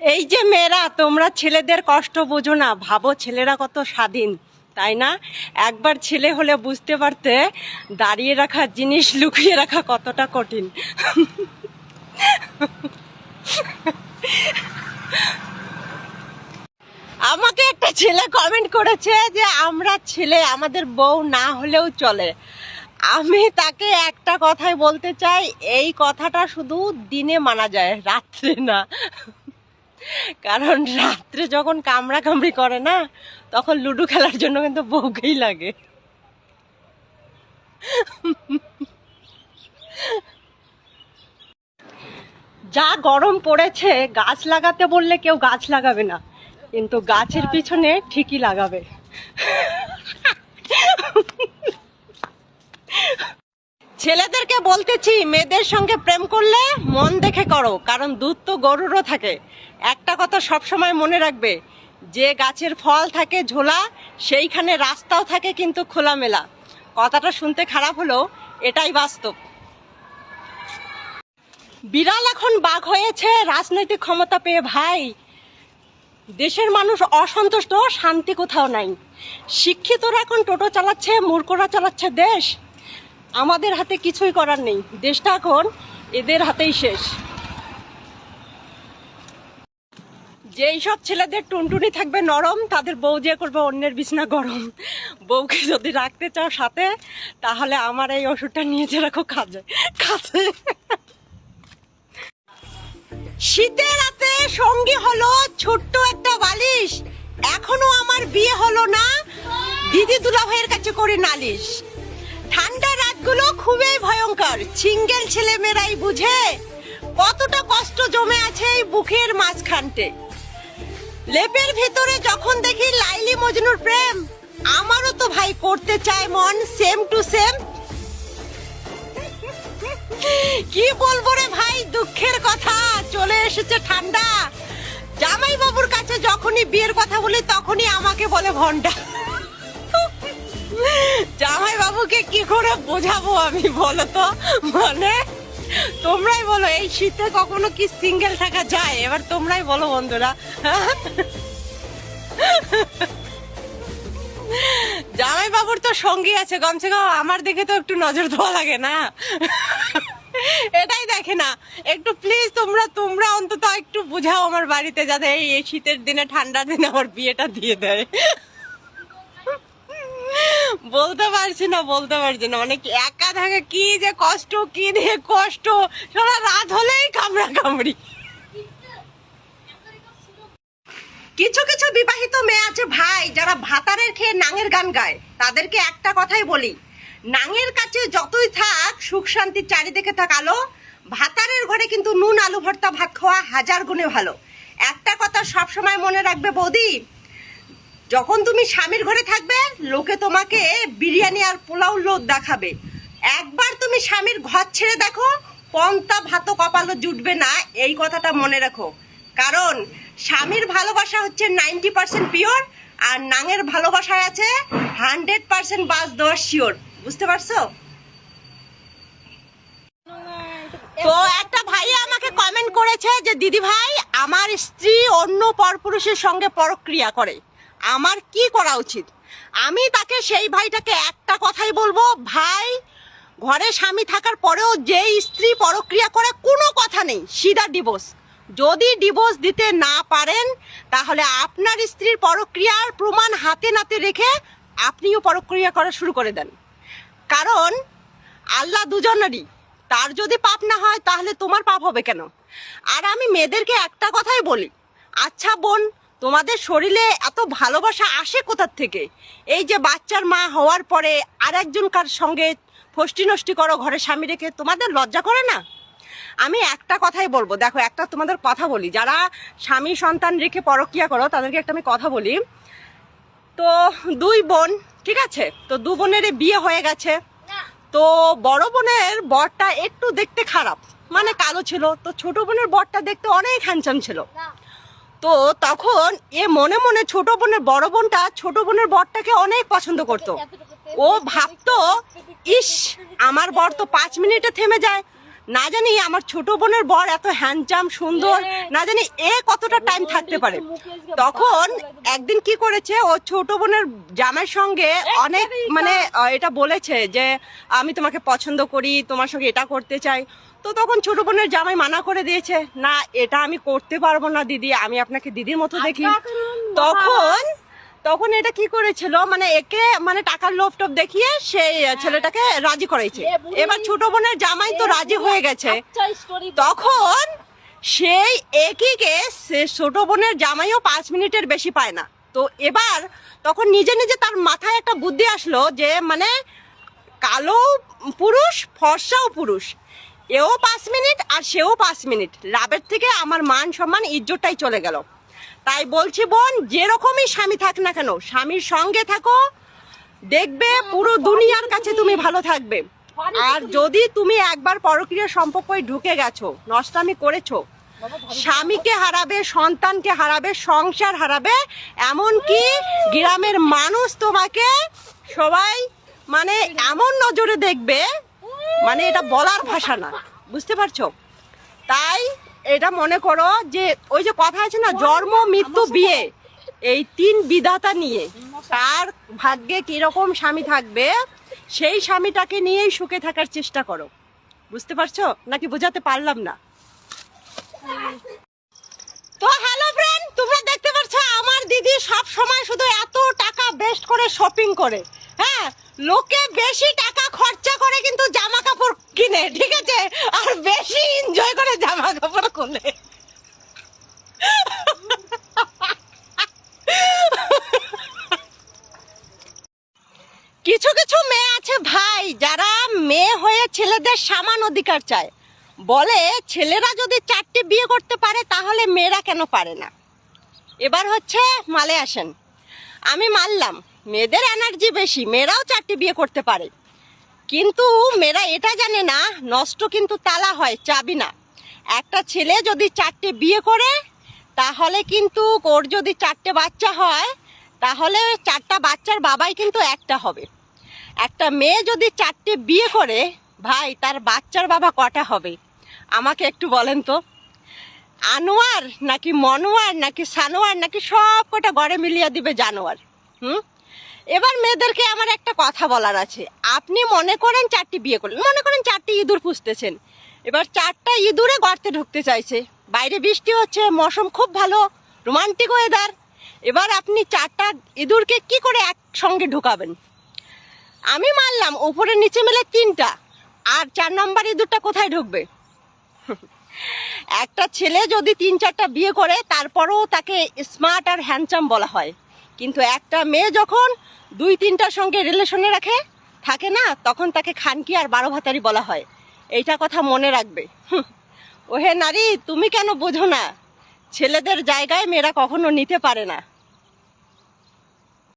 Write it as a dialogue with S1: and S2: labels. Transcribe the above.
S1: এই যে মেয়েরা, তোমরা ছেলেদের কষ্ট বোঝো না। ভাবো ছেলেরা কত স্বাধীন, তাই না? একবার ছেলে হলে বুঝতে পারতে দাঁড়িয়ে রাখা জিনিস, লুকিয়ে রাখা কতটা কঠিন। আমাকে একটা ছেলে কমেন্ট করেছে যে, আমরা ছেলে, আমাদের বউ না হলেও চলে। আমি তাকে একটা কথাই বলতে চাই, এই কথাটা শুধু দিনে মানা যায়, রাত্রে না। কারণ রাত্রে যখন কামড়া কামড়ি করে না তখন লুডো খেলার জন্য কিন্তু বউকেই লাগে। যা গরম পড়েছে গাছ লাগাতে বললে কেউ গাছ লাগাবে না কিন্তু গাছের পিছনে ঠিকই লাগাবে। ছেলেদেরকে বলতেছি, মেয়েদের সঙ্গে প্রেম করলে মন দেখে করো, কারণ দুধ তো গরুরও থাকে। একটা কথা সবসময় মনে রাখবে, যে গাছের ফল থাকে ঝোলা, সেইখানে রাস্তাও থাকে কিন্তু খোলামেলা। কথাটা শুনতে খারাপ হলেও এটাই বাস্তব। বিড়াল এখন বাঘ হয়েছে, রাজনৈতিক ক্ষমতা পেয়ে ভাই। দেশের মানুষ অসন্তুষ্ট, শান্তি কোথাও নাই। শিক্ষিতরা এখন টোটো চালাচ্ছে, মূর্খরা চালাচ্ছে দেশ। আমাদের হাতে কিছুই করার নেই। দেশটা এখন এদের হাতেই শেষ। যেই সব ছেলেদের টুনটুনি থাকবে নরম, তাদের বউ যে করবে অন্যের বিছনা গরম। বউকে যদি রাখতে চাও সাথে, তাহলে আমার এই ওষুধটা নিয়ে যে রাখো কাজে কাজে। শীতের রাতে সঙ্গী হলো ছোট্ট একটা বালিশ। এখনও আমার বিয়ে হলো না। দিদি দুলা ভাইয়ের কাছে করে নালিশ। ঠান্ডা রাতগুলো খুবই ভয়ঙ্কর। সিঙ্গেল ছেলে মেয়েরাই বুঝে কতটা কষ্ট জমে আছে এই বুকের মাঝখানটে। লেপের ভেতরে যখন দেখি লাইলি মজনুর প্রেম, আমারও তো ভাই করতে চায় মন সেম টু সেম। কি বলব রে ভাই, দুঃখের কথা, চলে এসেছে ঠান্ডা। জামাই বাবুর কাছে যখনই বিয়ের কথা বলি, তখনই আমাকে বলে ভন্ডা বাবুকে কি করে বোঝাবো আমি, বলো তো? মানে তোমরাই বলো, এই শীতে কখনো কি সিঙ্গেল থাকা যায়? এবার তোমরাই বলো, বন্ধুরা। জামাই বাবুর তো সঙ্গী আছে কমসে কম আমার দিকে তো একটু নজর দেওয়া লাগে না। এটাই দেখে না। একটু প্লিজ তোমরা তোমরা অন্তত একটু বুঝাও আমার বাড়িতে, যাতে এই শীতের দিনে, ঠান্ডার দিনে আমার বিয়েটা দিয়ে দেয়। বলতে পারছি না, বলতে পারছি না। মানে একা থাকে, কি যে কষ্ট, কি দিয়ে কষ্ট। সারা রাত হলেই কামড়া কামড়ি। কিছু কিছু বিবাহিত মেয়ে আছে ভাই, যারা ভাতারের খেয়ে নাঙের গান গায়। তাদেরকে একটা কথাই বলি। নাঙের কাছে যতই থাক, সুখ শান্তির চারিদিকে থাক আলো ভাতারের ঘরে কিন্তু নুন, আলু ভর্তা, ভাত খাওয়া হাজার গুণে ভালো। একটা কথা সব সময় মনে রাখবে বৌদি যখন তুমি স্বামীর ঘরে থাকবে, লোকে তোমাকে বিরিয়ানি আর পোলাও লোদ দেখাবে। একবার তুমি স্বামীর ঘর ছেড়ে দেখো, পন্তা ভাত কপালও জুটবে না, এই কথাটা মনে রাখো। কারণ স্বামীর ভালোবাসা হচ্ছে নাইনটি পার্সেন্ট পিওর, আর নাঙের ভালোবাসায় আছে হান্ড্রেড পার্সেন্ট বাস দেওয়ার শিওর। বুঝতে পারছ? তো একটা ভাই আমাকে কমেন্ট করেছে যে দিদি ভাই আমার স্ত্রী অন্য পরপুরুষের সঙ্গে পরক্রিয়া করে। আমার কি করা উচিত? আমি তাকে সেই ভাইটাকে একটা কথাই বলব, ভাই, ঘরে স্বামী থাকার পরেও যেই স্ত্রী পরক্রিয়া করে কোনো কথা নেই, সিধা ডিভোর্স যদি ডিভোর্স দিতে না পারেন, তাহলে আপনার স্ত্রীর পরক্রিয়ার প্রমাণ হাতে নাতে রেখে আপনিও পরক্রিয়া করা শুরু করে দেন। কারণ আল্লাহ দুজনেরই। তার যদি পাপ না হয়, তাহলে তোমার পাপ হবে কেন? আর আমি মেয়েদেরকে একটা কথাই বলি আচ্ছা বোন তোমাদের শরীরে এত ভালোবাসা আসে কোথার থেকে? এই যে বাচ্চার মা হওয়ার পরে আর একজনকার সঙ্গে ফষ্টি নষ্টি করো, ঘরে স্বামী রেখে তোমাদের লজ্জা করে না? আমি একটা কথাই বলব, দেখো, একটা তোমাদের কথা বলি। যারা স্বামী সন্তান রেখে পরকিয়া করো, তাদেরকে একটা আমি কথা বলি। তো দুই বোন, ঠিক আছে? তো দু বোনের বিয়ে হয়ে গেছে। তো বড় বোনের বরটা একটু দেখতে খারাপ। মানে কালো ছিল। তো ছোট বোনের বরটা দেখতে অনেক হ্যান্ডসাম ছিল। তো তখন এ মনে মনে ছোট বোনের বড় বোনটা ছোট বোনের বরটাকে অনেক পছন্দ করতো। ও ভাবতো ইস আমার বর তো পাঁচ মিনিটে থেমে যায়। না জানি আমার ছোট বোনের বর এত হ্যান্ডজাম সুন্দর
S2: হ্যাঁ।
S1: না জানি এ কতটা টাইম থাকতে পারে। তখন একদিন কি করেছে ও ছোট বোনের জামের সঙ্গে অনেক মানে এটা বলেছে যে আমি তোমাকে পছন্দ করি তোমার সঙ্গে এটা করতে চাই। তো তখন ছোট বোনের জামাই মানা করে দিয়েছে না এটা আমি করতে পারব না দিদি আমি আপনাকে দিদির মতো দেখি। তখন তখন এটা কি করেছিল মানে একে মানে টাকার লোভ টোপ দেখিয়ে সেই ছেলেটাকে রাজি করাইছে। এবার ছোট বোনের জামাই তো রাজি হয়ে গেছে।
S2: আচ্ছা
S1: তখন সেই একইকে সে ছোট বোনের জামাইও পাঁচ মিনিটের বেশি পায় না। তো এবার তখন নিজে নিজে তার মাথায় একটা বুদ্ধি আসলো যে মানে কালো পুরুষ ফর্সাও পুরুষ। এও পাঁচ মিনিট আর সেও পাঁচ মিনিট। লাভের থেকে আমার মান সম্মান, ইজ্জতটাই চলে গেল। তাই বলছি, বোন, যেরকমই স্বামী থাক না কেন, স্বামীর সঙ্গে থাকো, দেখবে পুরো দুনিয়ার কাছে তুমি ভালো থাকবে। আর যদি তুমি একবার পরক্রিয়া সম্পর্কে ঢুকে গেছো, নষ্টামি করেছ, স্বামীকে হারাবে, সন্তানকে হারাবে, সংসার হারাবে, এমনকি গ্রামের মানুষ তোমাকে সবাই মানে এমন নজরে দেখবে মানে এটা বলার ভাষা না, বুঝতে পারছ? তাই এটা মনে করো যে, ওই যে কথা আছে না, জন্ম, মৃত্যু, বিয়ে, এই তিন বিধাতা নিয়ে তার ভাগ্যে কীরকম স্বামী থাকবে, সেই স্বামীটাকে নিয়েই সুখে থাকার চেষ্টা করো। বুঝতে পারছ? নাকি বোঝাতে পারলাম না? তো হ্যালো ফ্রেন্ড তোমরা দেখতে পাচ্ছ আমার দিদি সব সময় শুধু এত টাকা বেস্ট করে শপিং করে। হ্যাঁ লোকে বেশি টাকা খরচা করে কিন্তু জামা কিনে, ঠিক আছে? আর বেশি এনজয় করে জামা কাপড় কিনে কিছু কিছু মেয়ে আছে ভাই, যারা মেয়ে হয়ে ছেলেদের সমান অধিকার চায়। বলে, ছেলেরা যদি চারটে বিয়ে করতে পারে, তাহলে মেয়েরা কেন পারে না? এবার হচ্ছে মালে আসেন। আমি মানলাম, মেয়েদের এনার্জি বেশি, মেয়েরাও চারটে বিয়ে করতে পারে। কিন্তু মেয়েরা এটা জানে না, নষ্ট কিন্তু তালা হয়, চাবি না। একটা ছেলে যদি চারটে বিয়ে করে, তাহলে কিন্তু ওর যদি চারটে বাচ্চা হয়, তাহলে চারটা বাচ্চার বাবাই কিন্তু একটা হবে। একটা মেয়ে যদি চারটে বিয়ে করে, ভাই, তার বাচ্চার বাবা কটা হবে? আমাকে একটু বলেন তো। আনোয়ার নাকি মনোয়ার নাকি সানোয়ার নাকি সব কটা গড়ে মিলিয়ে দিবে জানোয়ার, হুম? এবার মেয়েদেরকে আমার একটা কথা বলার আছে। আপনি মনে করেন চারটি বিয়ে করলেন, মনে করেন চারটি ইঁদুর পুষতেছেন। এবার চারটা ইঁদুরে গর্তে ঢুকতে চাইছে। বাইরে বৃষ্টি হচ্ছে, মৌসুম খুব ভালো, রোমান্টিক ওয়েদার এবার আপনি চারটা ইঁদুরকে কি করে একসঙ্গে ঢুকাবেন? আমি মানলাম উপরে নিচে মেলে তিনটা। আর চার নম্বর ইঁদুরটা কোথায় ঢুকবে? একটা ছেলে যদি তিন চারটা বিয়ে করে, তারপরেও তাকে স্মার্ট আর হ্যান্ডসাম বলা হয়। কিন্তু একটা মেয়ে যখন দুই তিনটার সঙ্গে রিলেশনে রাখে, থাকে না, তখন তাকে খানকি আর বারো ভাতারি বলা হয়। এইটা কথা মনে রাখবে। ওহে নারী, তুমি কেন বোঝো না? ছেলেদের জায়গায় মেয়েরা কখনো নিতে পারে না।